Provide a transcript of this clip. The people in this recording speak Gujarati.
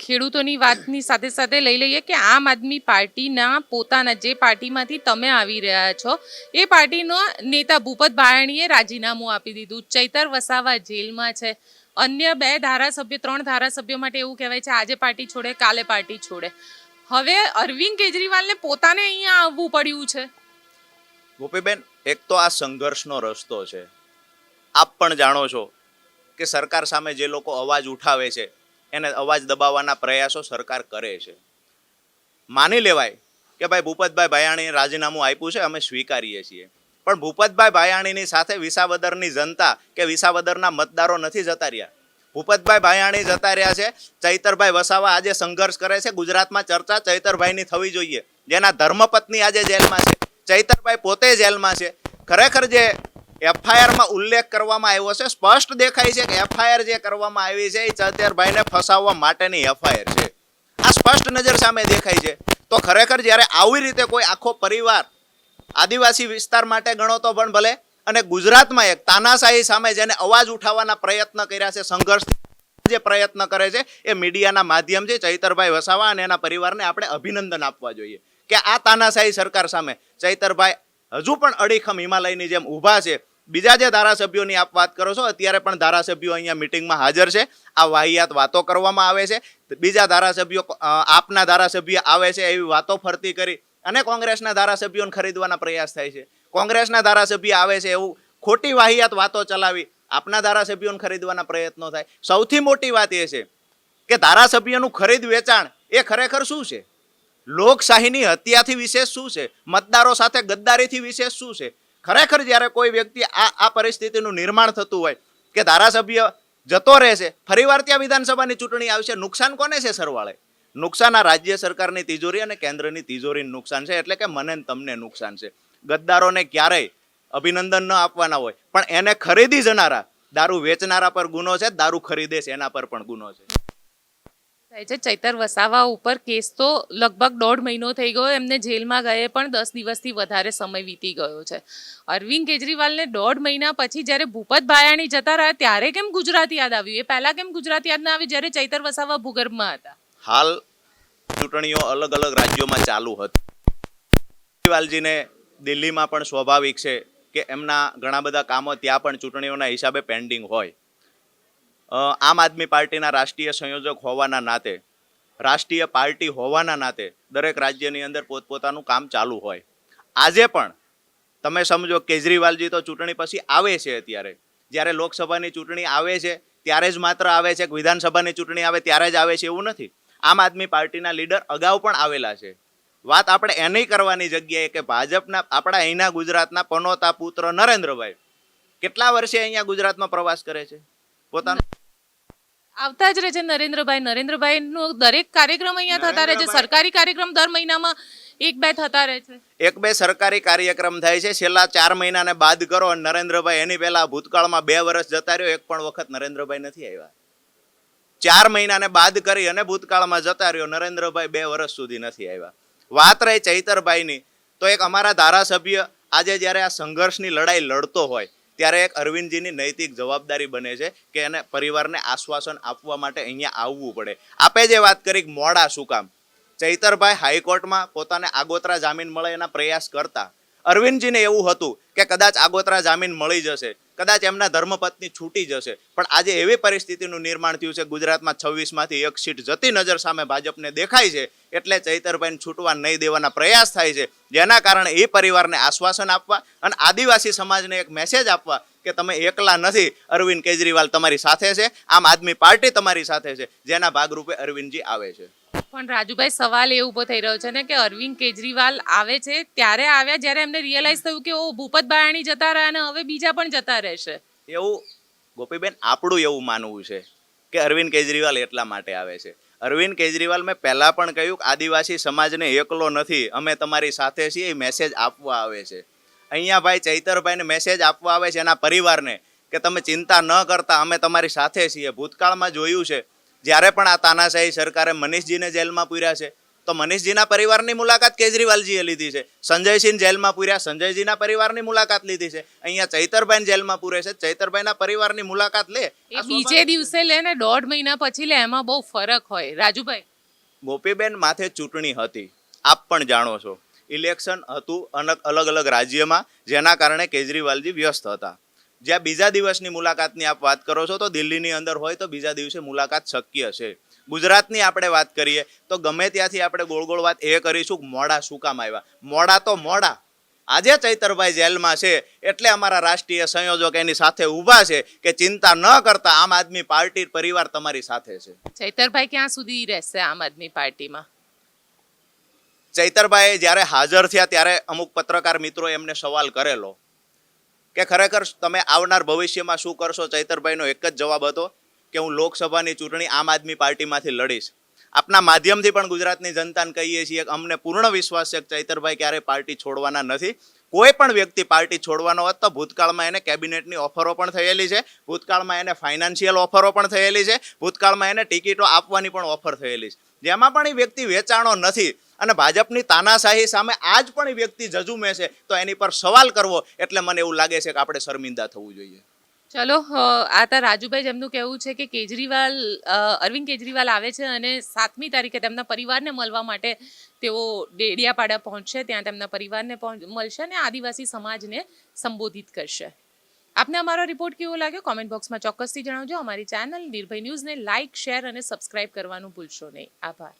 ખેડૂતોની વાતની સાથે સાથે લઈ લઈએ કે આમ આદમી પાર્ટીના પોતાના જે પાર્ટીમાંથી તમે આવી રહ્યા છો, એ પાર્ટીનો નેતા ભૂપત ભાયાણીએ રાજીનામું આપી દીધું. ચૈતર વસાવા જેલમાં છે. અન્ય બે ધારાસભ્ય, ત્રણ ધારાસભ્યો માટે એવું કહેવાય છે, આજે પાર્ટી છોડે, કાલે પાર્ટી છોડે. હવે અરવિંદ કેજરીવાલને પોતાને અહીંયા આવવું પડ્યું છે. ગોપીબેન, એક તો આ સંઘર્ષનો રસ્તો છે. આપ પણ જાણો છો કે સરકાર સામે જે લોકો અવાજ ઉઠાવે છે એને અવાજ દબાવવાના પ્રયાસો સરકાર કરે છે. માની લેવાય કે ભાઈ ભૂપતભાઈ ભાયાણીએ રાજીનામું આપ્યું છે, અમે સ્વીકારીએ છીએ. પણ ભૂપતભાઈ ભાયાણીની સાથે વિસાવદરની જનતા કે વિસાવદરના મતદારો નથી જતા રહ્યા. ભૂપતભાઈ ભાયાણી જતા રહ્યા છે, ચૈતરભાઈ વસાવા આજે સંઘર્ષ કરે છે, ગુજરાતમાં ચર્ચા ચૈતરભાઈની થવી જોઈએ. જેના ધર્મપત્ની આજે જેલમાં છે, ચૈતરભાઈ પોતે જેલમાં છે. ખરેખર જે એફઆઈઆરમાં ઉલ્લેખ કરવામાં આવ્યો છે. સ્પષ્ટ દેખાય છે કે એફઆઈઆર જે કરવામાં આવી છે, એ ચૈતરભાઈને ફસાવવા માટેની એફઆઈઆર છે. આ સ્પષ્ટ નજર સામે દેખાય છે. તો ખરેખર જ્યારે આવી રીતે કોઈ આખો પરિવાર આદિવાસી વિસ્તાર માટે ગણો તો પણ ભલે, અને ગુજરાતમાં એક તાનાશાહી સામે જેને અવાજ ઉઠાવવાના પ્રયત્ન કર્યા છે, સંઘર્ષ જે પ્રયત્ન કરે છે, એ મીડિયાના માધ્યમથી ચૈતરભાઈ વસાવા, અને એના પરિવારને આપણે અભિનંદન આપવા જોઈએ કે આ તાનાશાહી સરકાર સામે ચૈતરભાઈ હજુ પણ અડીખમ હિમાલયની જેમ ઊભા છે. બીજા જે ધારાસભ્યોની આપ વાત કરો છો, અત્યારે પણ ધારાસભ્યો અહીંયા મિટિંગમાં હાજર છે. આ વાહિયાત વાતો કરવામાં આવે છે. બીજા ધારાસભ્યો આપના ધારાસભ્ય આવે છે એવી વાતો ફરતી કરી અને કોંગ્રેસના ધારાસભ્યોને ખરીદવાના પ્રયાસ થાય છે. કોંગ્રેસના ધારાસભ્ય આવે છે એવું ખોટી વાહિયાત વાતો ચલાવી આપના ધારાસભ્યોને ખરીદવાના પ્રયત્નો થાય. સૌથી મોટી વાત એ છે કે ધારાસભ્યનું ખરીદ વેચાણ એ ખરેખર શું છે? લોકશાહીની હત્યાથી વિશેષ શું છે? મતદારો સાથે ગદ્દારીથી વિશેષ શું છે? ખરેખર જ્યારે કોઈ વ્યક્તિ આ આ પરિસ્થિતિનું નિર્માણ થતું હોય કે ધારાસભ્ય જતો રહેશે ફરીવાર ત્યાં વિધાનસભાની ચૂંટણી આવશે, નુકસાન કોને છે સરવાળે? નુકસાન આ રાજ્ય સરકારની તિજોરી અને કેન્દ્રની તિજોરીનું નુકસાન છે, એટલે કે મને તમને નુકસાન છે. ગદ્દારોને ક્યારેય અભિનંદન ન આપવાના હોય, પણ એને ખરીદી જનારા, દારૂ વેચનારા પર ગુનો છે, દારૂ ખરીદે છે, એના પર પણ ગુનો છે. થાય છે. ચૈતર વસાવા ઉપર કેસ તો લગભગ દોઢ મહિનો થઈ ગયો. એમને જેલમાં ગયે પણ દસ દિવસથી વધારે સમય વીતી ગયો છે. અરવિંદ કેજરીવાલને દોઢ મહિના પછી જ્યારે ભૂપત ભાયાણી જતા રહ્યા, ત્યારે કેમ ગુજરાત યાદ આવ્યું? એ પહેલાં કેમ ગુજરાત યાદ ના આવી? જ્યારે ચૈતર વસાવા ભૂગર્ભમાં હતા. હાલ ચૂંટણીઓ અલગ અલગ રાજ્યોમાં ચાલુ હતી. કેજરીવાલજીને દિલ્હીમાં પણ સ્વાભાવિક છે કે એમના ઘણા બધા કામો ત્યાં પણ ચૂંટણીઓના હિસાબે પેન્ડિંગ હોય. આમ આદમી પાર્ટીના રાષ્ટ્રીય સંયોજક હોવાના નાતે, રાષ્ટ્રીય પાર્ટી હોવાના નાતે દરેક રાજ્યની અંદર પોતપોતાનું કામ ચાલુ હોય. આજે પણ તમે સમજો કેજરીવાલજી તો ચૂંટણી પછી આવે છે અત્યારે. જ્યારે લોકસભાની ચૂંટણી આવે છે, ત્યારે જ માત્ર આવે છે કે વિધાનસભાની ચૂંટણી આવે ત્યારે જ આવે છે એવું નથી. આમ આદમી પાર્ટીના લીડર અગાઉ પણ આવેલા છે. વાત આપણે એની કરવાની જગ્યાએ કે ભાજપના, આપણા અહીંના ગુજરાતના પનોતા પુત્ર નરેન્દ્રભાઈ, કેટલા વર્ષે અહીંયા ગુજરાતમાં પ્રવાસ કરે છે? પોતાનો આવતા જ રહે છે નરેન્દ્રભાઈ. નરેન્દ્રભાઈનો દરેક કાર્યક્રમ અહીંયા થતા રહે છે. સરકારી કાર્યક્રમ દર મહિનામાં એક બે થતા રહે છે. એક બે સરકારી કાર્યક્રમ થાય છે. છેલ્લા ચાર મહિનાને બાદ કરો અને નરેન્દ્રભાઈ એની પહેલા ભૂતકાળમાં બે વર્ષ જતા રહ્યો. એક પણ વખત નરેન્દ્રભાઈ નથી આવ્યા. ચાર મહિનાને બાદ કરી અને ભૂતકાળમાં જતા રહ્યો. નરેન્દ્રભાઈ બે વર્ષ સુધી નથી આવ્યા. વાત રહી ચૈતરભાઈની. તો એક અમારા ધારાસભ્ય આજે જ્યારે આ સંઘર્ષની લડાઈ લડતો હોય ત્યારે એક અરવિંદજીની નૈતિક જવાબદારી બને છે કે એને પરિવારને આશ્વાસન આપવા માટે અહીંયા આવવું પડે. આપે જે વાત કરી મોડા શું કામ. ચૈતરભાઈ હાઈકોર્ટમાં પોતાને આગોતરા જામીન મળે એના પ્રયાસ કરતા. અરવિંદજીને એવું હતું કે કદાચ આગોતરા જામીન મળી જશે, કદાચ એમના ધર્મપત્ની છૂટી જશે. પણ આજે એવી પરિસ્થિતિનું નિર્માણ થયું છે, ગુજરાતમાં છવ્વીસમાંથી એક સીટ જતી નજર સામે ભાજપને દેખાય છે, એટલે ચૈતરભાઈને છૂટવા નહીં દેવાના પ્રયાસ થાય છે. જેના કારણે એ પરિવારને આશ્વાસન આપવા અને આદિવાસી સમાજને એક મેસેજ આપવા કે તમે એકલા નથી, અરવિંદ કેજરીવાલ તમારી સાથે છે, આમ આદમી પાર્ટી તમારી સાથે છે. જેના ભાગરૂપે અરવિંદજી આવે છે. પણ રાજુભાઈ, સવાલ એ ઊભો થઈ રહ્યો છે ને કે અરવિંદ કેજરીવાલ આવે છે, ત્યારે આવ્યા જ્યારે એમને રિયલાઇઝ થયું કે ઓ ભૂપત બાયાણી જતા રહ્યા અને હવે બીજા પણ જતા રહેશે. એવું, ગોપીબેન, આપણું એવું માનવું છે કે અરવિંદ કેજરીવાલ એટલા માટે આવે છે. અરવિંદ કેજરીવાલ મેં પહેલાં પણ કહ્યું કે આદિવાસી સમાજને એકલો નથી, અમે તમારી સાથે છીએ, એ મેસેજ આપવા આવે છે. અહીંયા ભાઈ ચૈતરભાઈને મેસેજ આપવા આવે છે એના પરિવારને કે તમે ચિંતા ન કરતા, અમે તમારી સાથે છીએ. ભૂતકાળમાં જોયું છે જ્યારે પણ આ તાનાશાહી સરકારે મનીષજીને જેલમાં પૂર્યા છે તો મનીષજીના પરિવારની મુલાકાત કેજરીવાલજીએ લીધી છે. સંજયસિંહ જેલમાં પૂર્યા સંજયજીના પરિવારની મુલાકાત લીધી છે. અહીંયા ચૈતરભાઈ જેલમાં પૂરે છે. ચૈતરભાઈના પરિવારની મુલાકાત લે. એ બીજે દિવસે લે ને દોઢ મહિના પછી લે એમાં બહુ ફરક હોય. રાજુભાઈ? ગોપીબેન માથે ચૂંટણી હતી. આપ પણ જાણો છો. ઇલેક્શન હતું અલગ અલગ અલગ રાજ્યમાં જેના કારણે કેજરીવાલજી વ્યસ્ત હતા. જ્યાં બીજા દિવસની મુલાકાતની આપ વાત કરો છો તો દિલ્હીની અંદર હોય તો બીજા દિવસે મુલાકાત શક્ય છે. ગુજરાતની આપણે વાત કરીએ તો ગમે ત્યાંથી આપણે ગોળ ગોળ વાત એ કરીશું મોડા શું કામ આવ્યા? મોડા તો મોડા. આજે ચૈતરભાઈ જેલમાં છે એટલે અમારા રાષ્ટ્રીય સંયોજક એની સાથે ઊભા છે કે ચિંતા ન કરતા આમ આદમી પાર્ટી પરિવાર તમારી સાથે છે. ચૈતરભાઈ ક્યાં સુધી રહેશે આમ આદમી પાર્ટીમાં? ચૈતરભાઈ જ્યારે હાજર થયા ત્યારે અમુક પત્રકાર મિત્રો એમને સવાલ કરેલો કે ખરેખર તમે આવનાર ભવિષ્યમાં શું કરશો? ચૈતરભાઈનો એક જ જવાબ હતો કે હું લોકસભાની ચૂંટણી આમ આદમી પાર્ટીમાંથી લડીશ. આપના માધ્યમથી પણ ગુજરાતની જનતાને કહીએ છીએ કે અમને પૂર્ણ વિશ્વાસ છે કે ચૈતરભાઈ ક્યારેય પાર્ટી છોડવાના નથી. કોઈ પણ વ્યક્તિ પાર્ટી છોડવાનો હોત તો ભૂતકાળમાં એને કેબિનેટની ઓફરો પણ થયેલી છે, ભૂતકાળમાં એને ફાઇનાન્શિયલ ઓફરો પણ થયેલી છે, ભૂતકાળમાં એને ટિકિટો આપવાની પણ ઓફર થયેલી છે. જેમાં પણ એ વ્યક્તિ વેચાણો નથી અને ભાજપની તાનાશાહી સામે આજ પણ વ્યક્તિ જજુમે છે, તો એની પર સવાલ કરવો એટલે મને એવું લાગે છે કે આપણે શર્મિંદા થવું જોઈએ. ચલો આ તા રાજુભાઈ જેમનું કહેવું છે કે કેજરીવાલ અરવિંદ કેજરીવાલ આવે છે અને સાતમી તારીખે તેમના પરિવારને મળવા માટે તેઓ ડેડિયાપાડા પહોંચશે, ત્યાં તેમના પરિવારને મળશે અને આદિવાસી સમાજને સંબોધિત કરશે. આપને અમારો રિપોર્ટ કેવો લાગ્યો? કોમેન્ટ બોક્સમાં ચોક્કસથી જણાવજો. અમારી ચેનલ નિર્ભય ન્યૂઝને લાઇક શેર અને સબસ્ક્રાઇબ કરવાનું ભૂલશો નહીં. આભાર.